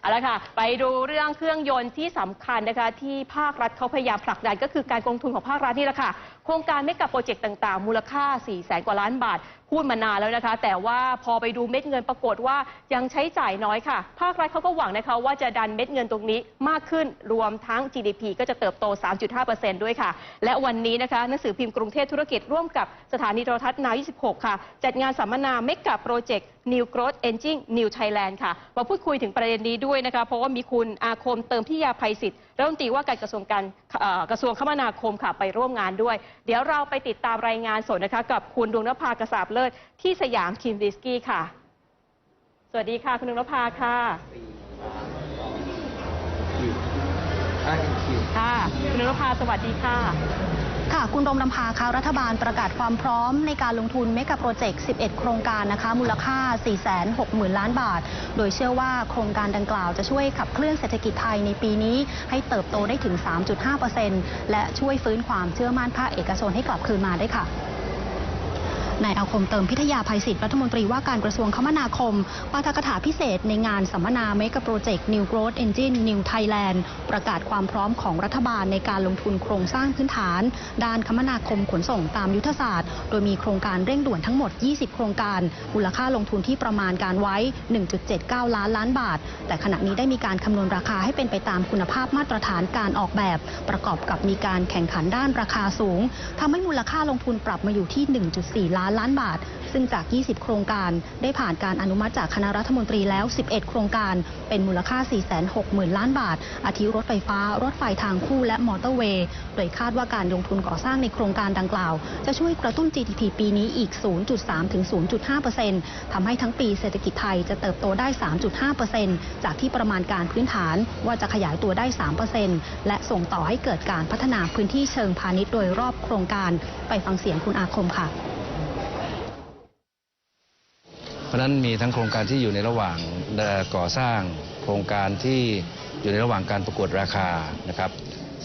เอาละค่ะ ไปดูเรื่องเครื่องยนต์ที่สำคัญนะคะ ที่ภาครัฐเขาพยายามผลักดันก็คือการลงทุนของภาครัฐนี่แหละค่ะโครงการไม่กับโปรเจกต์ต่างๆ มูลค่า 4 0 0แสนกว่าล้านบาท พูดมานานแล้วนะคะ แต่ว่าพอไปดูเม็ดเงินปรากฏว่ายังใช้จ่ายน้อยค่ะ ภาครัฐเขาก็หวังนะคะว่าจะดันเม็ดเงินตรงนี้มากขึ้นรวมทั้ง GDP ก็จะเติบโต 3.5%ด้วยค่ะ และวันนี้นะคะหนังสือพิมพ์กรุงเทพธุรกิจร่วมกับสถานีโทรทัศน์นาว26 ค่ะ จัดงานสัมมนาเมกะโปรเจกต์ New Growth Engine New Thailand ค่ะ มาพูดคุยถึงประเด็นนี้ด้วยนะคะ เพราะว่ามีคุณอาคมเติมพิยาภัยศิษย์รัฐมนตรีว่าการกระทรวงการกระทรวงคมนาคมค่ะ ไปร่วมงานด้วยเดี๋ยวเราไปติดตามรายงานสดนะคะ กับคุณดวงนภากระสาบเลิศที่สยามคิมดิสกี้ค่ะ สวัสดีค่ะ คุณดวงนภาค่ะ อ่า คิวค่ะคุณดวงนภาสวัสดีค่ะ ค่ะ คุณดมนำพาคะรัฐบาลประกาศความพร้อมในการลงทุนเมกะโปรเจกต์ 11 โครงการนะคะ มูลค่า 460,000 ล้านบาท โดยเชื่อว่าโครงการดังกล่าวจะช่วยขับเคลื่อนเศรษฐกิจไทยในปีนี้ ให้เติบโตได้ถึง 3.5%และช่วยฟื้นความเชื่อมั่นภาคเอกชนให้กลับคืนมาได้วยค่ะ นายอาคมเติมพิทยาภัยศิษย์รัฐมนตรีว่าการกระทรวงคมนาคมปาฐกถาพิเศษในงานสัมมนาเมกะโปรเจกต์ New Growth Engine New Thailand ประกาศความพร้อมของรัฐบาลในการลงทุนโครงสร้างพื้นฐาน ด้านคมนาคมขนส่งตามยุทธศาสตร์ โดยมีโครงการเร่งด่วนทั้งหมด 20 โครงการ มูลค่าลงทุนที่ประมาณการไว้ 1.79 ล้านล้านบาท แต่ขณะนี้ได้มีการคำนวณราคาให้เป็นไปตามคุณภาพมาตรฐานการออกแบบ ประกอบกับมีการแข่งขันด้านราคาสูงทำให้มูลค่าลงทุนปรับมาอยู่ที่ 1.4 ล้านล้านบาท ซึ่งจาก 20 โครงการได้ผ่านการอนุมัติจากคณะรัฐมนตรีแล้ว 11 โครงการ เป็นมูลค่า 460,000 ล้านบาท อาทิรถไฟฟ้า รถไฟทางคู่และมอเตอร์เวย์ โดยคาดว่าการลงทุนก่อสร้างในโครงการดังกล่าว จะช่วยกระตุ้น GDP ปีนี้อีก 0.3 ถึง 0.5%ทำให้ทั้งปีเศรษฐกิจไทยจะเติบโตได้ 3.5%จากที่ประมาณการพื้นฐานว่าจะขยายตัวได้ 3%และส่งต่อให้เกิดการพัฒนาพื้นที่เชิงพาณิชย์โดยรอบโครงการ ไปฟังเสียงคุณอาคมค่ะ เพราะนั้นมีทั้งโครงการที่อยู่ในระหว่างก่อสร้าง โครงการที่อยู่ในระหว่างการประกวดราคานะครับ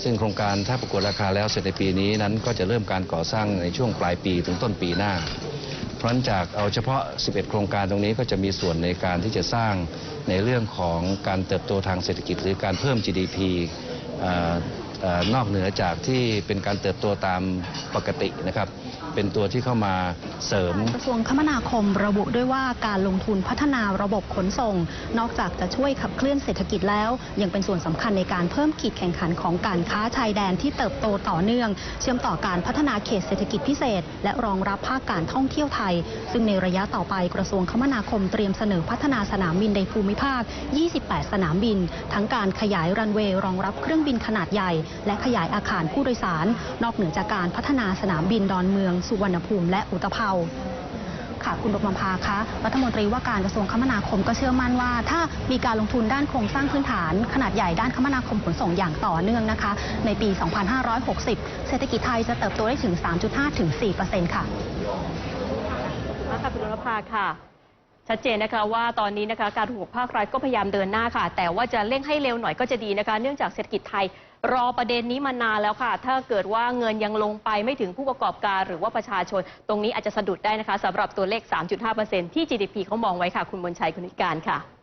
ซึ่งโครงการถ้าประกวดราคาแล้วเสร็จในปีนี้นั้นก็จะเริ่มการก่อสร้างในช่วงปลายปีถึงต้นปีหน้า เพราะนั้นจากเอาเฉพาะ 11 โครงการตรงนี้ก็จะมีส่วนในการที่จะสร้างในเรื่องของการเติบโตทางเศรษฐกิจ หรือการเพิ่ม GDP นอกเหนือจากที่เป็นการเติบโตตามปกตินะครับ เป็นตัวที่เข้ามาเสริม กระทรวงคมนาคมระบุด้วยว่าการลงทุนพัฒนาระบบขนส่ง นอกจากจะช่วยขับเคลื่อนเศรษฐกิจแล้ว ยังเป็นส่วนสำคัญในการเพิ่มขีดแข่งขันของการค้าชายแดนที่เติบโตต่อเนื่อง เชื่อมต่อการพัฒนาเขตเศรษฐกิจพิเศษ และรองรับภาคการท่องเที่ยวไทย ซึ่งในระยะต่อไปกระทรวงคมนาคมเตรียมเสนอพัฒนาสนามบินในภูมิภาค 28 สนามบิน ทั้งการขยายรันเวย์รองรับเครื่องบินขนาดใหญ่และขยายอาคารผู้โดยสาร นอกเหนือจากการพัฒนาสนามบินดอนเมือง สุวรรณภูมิและอุตภเปาค่ะคุณดมพาคะรัฐมนตรีว่าการกระทรวงคมนาคมก็เชื่อมั่นว่า ถ้ามีการลงทุนด้านโครงสร้างพื้นฐาน ขนาดใหญ่ด้านคมนาคมขนส่งอย่างต่อเนื่องนะคะ ในปี 2560 เศรษฐกิจไทยจะเติบโตได้ถึง 3.5 ถึง 4%ค่ะมาค่ะคุณนรภาค่ะ ชัดเจนนะคะว่าตอนนี้นะคะการถูกภาครัฐก็พยายามเดินหน้าค่ะ แต่ว่าจะเร่งให้เร็วหน่อยก็จะดีนะคะ เนื่องจากเศรษฐกิจไทยรอประเด็นนี้มานานแล้วค่ะ ถ้าเกิดว่าเงินยังลงไปไม่ถึงผู้ประกอบการหรือว่าประชาชน ตรงนี้อาจจะสะดุดได้นะคะสำหรับตัวเลข 3.5%ที่ GDP เขามองไว้ค่ะ คุณมนชัยคุณนิการค่ะ